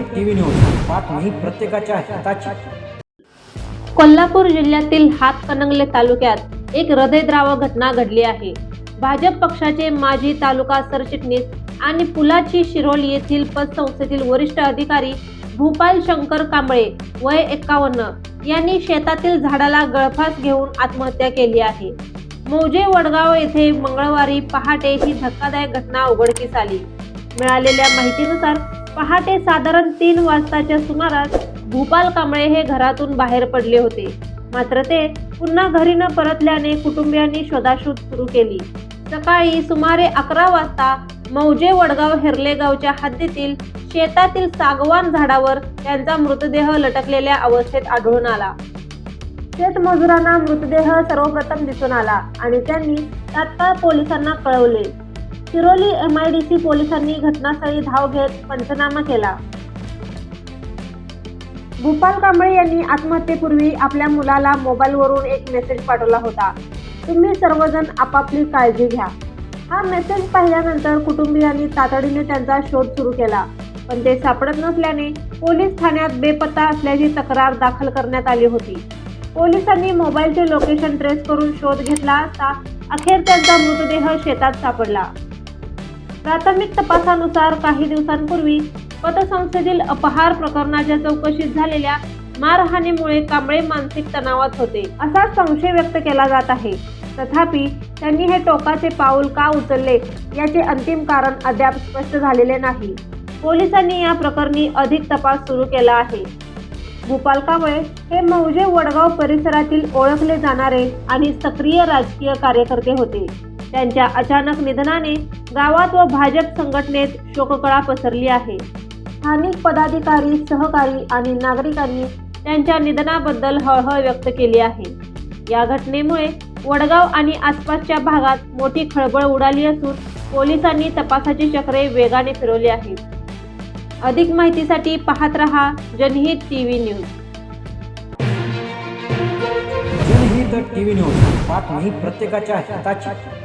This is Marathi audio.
टीव्ही न्यूज बातमी प्रत्येकाच्या हिताची. कोल्हापूर जिल्ह्यातील हातकणंगले तालुक्यात एक हृदयद्रावक घटना घडली आहे. भाजप पक्षाचे माजी तालुका सरचिटणीस आणि पुलाची शिरोल येथील पतसंस्थेतील वरिष्ठ अधिकारी भूपाल शंकर कांबळे वय एक्कावन्न यांनी शेतातील झाडाला गळफास घेऊन आत्महत्या केली आहे. मौजे वडगाव येथे मंगळवारी पहाटे ही धक्कादायक घटना उघडकीस आली. मिळालेल्या माहितीनुसार पहाटे साधारण तीन वाजताच्या सुमारास भूपाल कांबळे हे घरातून बाहेर पडले होते. मात्र ते पुन्हा घरी न परतल्याने कुटुंबियांनी शोधाशोध सुरू केली. सकाळी सुमारे अकरा वाजता मौजे वडगाव हेरलेगावच्या हद्दीतील शेतातील सागवान झाडावर त्यांचा मृतदेह लटकलेल्या अवस्थेत आढळून आला. शेतमजुरांना मृतदेह सर्वप्रथम दिसून आला आणि त्यांनी तात्काळ पोलिसांना कळवले. शिरोली एमआयडीसी पोलिसांनी घटनास्थळी धाव घेत पंचनामा केला. भूपाल कांबळे यांनी आत्महत्येपूर्वी आपल्या मुलाला मोबाईलवरून एक मेसेज पाठवला होता. तुम्ही सर्वजण आपापली काळजी घ्या. हा मेसेज पाहिल्यानंतर कुटुंबियांनी तातडीने त्यांचा शोध सुरू केला. पण ते सापडत नसल्याने पोलीस ठाण्यात बेपत्ता असल्याची तक्रार दाखल करण्यात आली होती. पोलिसांनी मोबाईलचे लोकेशन ट्रेस करून शोध घेतला असता अखेर त्यांचा मृतदेह शेतात सापडला. प्राथमिक तपासानुसार काही दिवसांपूर्वी पतसंस्थेतील अपहार प्रकरणाच्या चौकशीत झालेल्या मारहाणीमुळे कांबळे मानसिक तणावात होते असा संशय व्यक्त केला जात आहे. तथापि त्यांनी हे टोकाचे पाऊल का उचलले याचे अंतिम कारण अद्याप स्पष्ट झालेले नाही. पोलिसांनी या प्रकरणी अधिक तपास सुरू केला आहे. भूपाल कांबळे हे मौजे वडगाव परिसरातील ओळखले जाणारे आणि सक्रिय राजकीय कार्यकर्ते होते. त्यांच्या अचानक निधनाने गावात व भाजप संघटनेत शोककळा पसरली आहे. स्थानिक पदाधिकारी सहकारी आणि नागरिकांनी त्यांच्या निधनाबद्दल हळहळ व्यक्त केली आहे. या घटनेमुळे वडगाव आणि आसपासच्या भागात मोठी खळबळ उडाली असून पोलिसांनी तपासाची चक्रे वेगाने फिरवली आहेत. अधिक माहितीसाठी पाहत रहा Janhit TV news. Janhit TV news बातमी प्रत्येकाच्या हिताची.